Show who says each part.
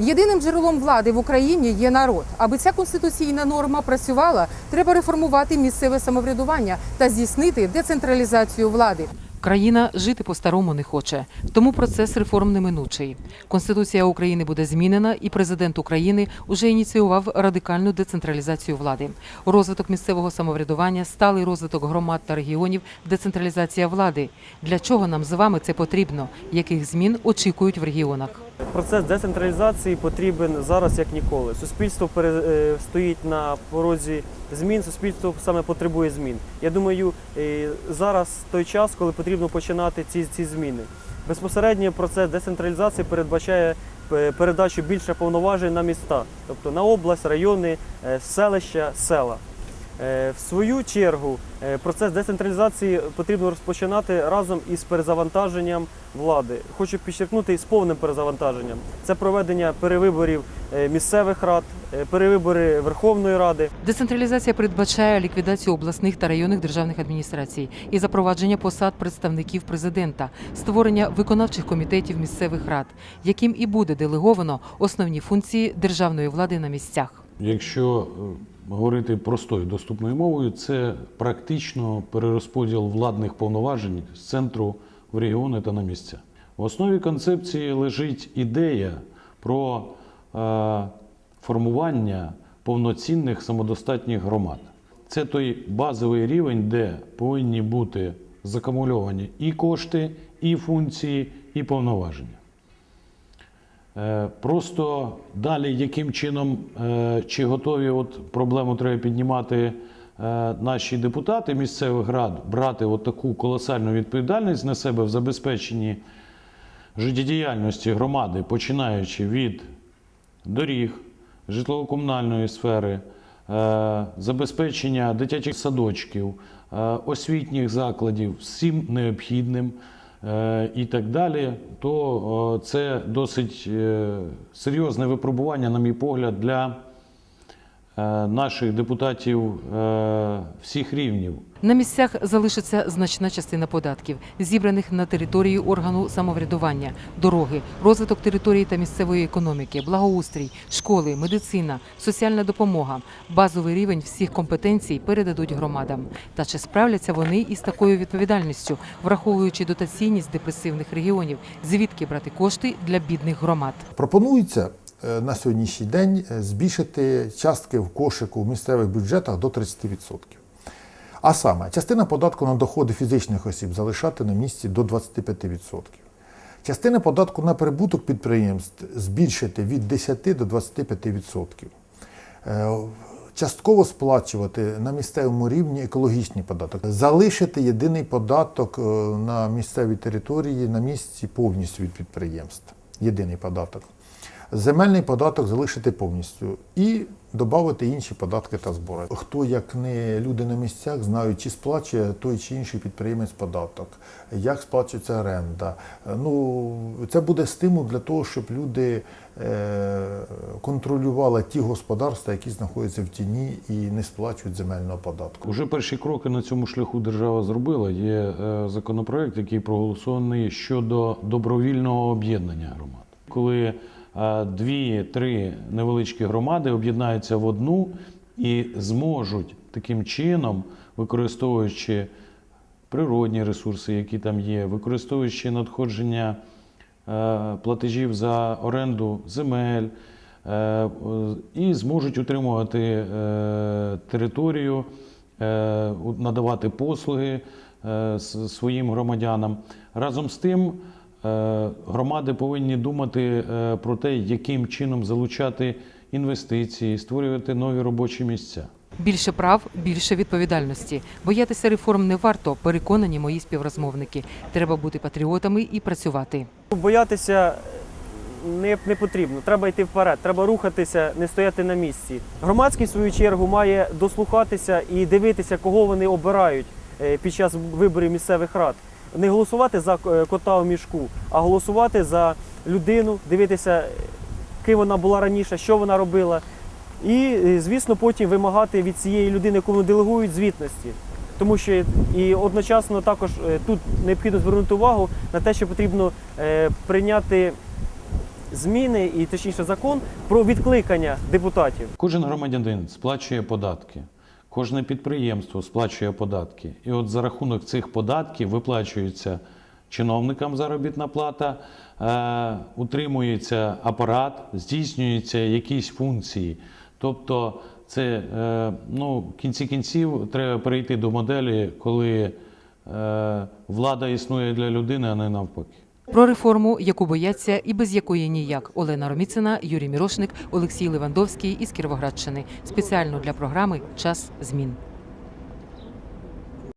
Speaker 1: Єдиним джерелом влади в Україні є народ. Аби ця конституційна норма працювала, треба реформувати місцеве самоврядування та здійснити децентралізацію влади. Країна жити по-старому не хоче, тому процес реформ неминучий. Конституція України буде змінена, і президент України уже ініціював радикальну децентралізацію влади. Розвиток місцевого самоврядування, сталий розвиток громад та регіонів, децентралізація влади. Для чого нам з вами це потрібно? Яких змін очікують в регіонах?
Speaker 2: Процес децентралізації потрібен зараз як ніколи. Суспільство е, стоїть на порозі змін, суспільство саме потребує змін. Я думаю, е, зараз той час, коли потрібно починати ці, ці зміни. Безпосередньо процес децентралізації передбачає е, передачу більше повноважень на міста, тобто на область, райони, селища, села. Е, В свою чергу е, процес децентралізації потрібно розпочинати разом із перезавантаженням влади. Хочу підчеркнути з повним перезавантаженням. Це проведення перевиборів е, місцевих рад, перевибори Верховної Ради.
Speaker 1: Децентралізація передбачає ліквідацію обласних та районних державних адміністрацій і запровадження посад представників президента, створення виконавчих комітетів місцевих рад, яким і буде делеговано основні функції державної влади на місцях.
Speaker 3: Якщо е, говорити простою доступною мовою, це практично перерозподіл владних повноважень з центру в регіони та на місця. В основі концепції лежить ідея про е, формування повноцінних самодостатніх громад. Це той базовий рівень, де повинні бути закумульовані і кошти, і функції, і повноваження. Е, Просто далі, яким чином е, чи готові от проблему треба піднімати е, наші депутати місцевих рад, брати от таку колосальну відповідальність на себе в забезпеченні життєдіяльності громади, починаючи від доріг, житлово-комунальної сфери, забезпечення дитячих садочків, освітніх закладів, всім необхідним і так далі, то е, це досить е, серйозне випробування, на мій погляд, для е, наших депутатів е, всіх рівнів.
Speaker 1: На місцях залишиться значна частина податків, зібраних на території органу самоврядування, дороги, розвиток території та місцевої економіки, благоустрій, школи, медицина, соціальна допомога. Базовий рівень всіх компетенцій передадуть громадам. Та чи справляться вони із такою відповідальністю, враховуючи дотаційність депресивних регіонів, звідки брати кошти для бідних громад?
Speaker 4: Пропонується е, на сьогоднішній день е, збільшити частки в кошику в місцевих бюджетах до 30%. А саме, частина податку на доходи фізичних осіб залишати на місці до 25%. Частина податку на прибуток підприємств збільшити від 10 до 25%. Е, Частково сплачувати на місцевому рівні екологічний податок, залишити єдиний податок е, на місцевій території на місці повністю від підприємств. Єдиний податок. Земельний податок залишити повністю і додати інші податки та збори. Хто, як не люди на місцях, знають, чи сплачує той чи інший підприємець податок, як сплачується оренда. Ну, це буде стимул для того, щоб люди е, контролювали ті господарства, які знаходяться в тіні і не сплачують земельного податку.
Speaker 3: Уже перші кроки на цьому шляху держава зробила. Є е, законопроект, який проголосований щодо добровільного об'єднання громад. Коли дві-три невеличкі громади об'єднаються в одну і зможуть таким чином, використовуючи природні ресурси, які там є, використовуючи надходження е, платежів за оренду земель, е, е, і зможуть утримувати е, територію, е, надавати послуги е, своїм громадянам. Разом з тим, е, громади повинні думати е, про те, яким чином залучати інвестиції, створювати нові робочі місця.
Speaker 1: Більше прав, більше відповідальності. Боятися реформ не варто, переконані мої співрозмовники. Треба бути патріотами і працювати.
Speaker 2: Боятися не, не потрібно. Треба йти вперед, треба рухатися, не стояти на місці. Громадськість, в свою чергу, має дослухатися і дивитися, кого вони обирають е, під час виборів місцевих рад. Не голосувати за е, кота в мішку, а голосувати за людину, дивитися, ким вона була раніше, що вона робила. І, е, звісно, потім вимагати від цієї людини, яку делегують, звітності. Тому що і одночасно також е, тут необхідно звернути увагу на те, що потрібно е, прийняти зміни і точніше закон про відкликання депутатів.
Speaker 3: Кожен громадянин сплачує податки, кожне підприємство сплачує податки. І от за рахунок цих податків виплачується чиновникам заробітна плата, е, утримується апарат, здійснюються якісь функції. Тобто, це е, ну, в кінці кінців треба перейти до моделі, коли е, влада існує для людини, а не навпаки.
Speaker 1: Про реформу, яку бояться і без якої ніяк. Олена Роміцина, Юрій Мірошник, Олексій Левандовський із Кіровоградщини. Спеціально для програми Час змін.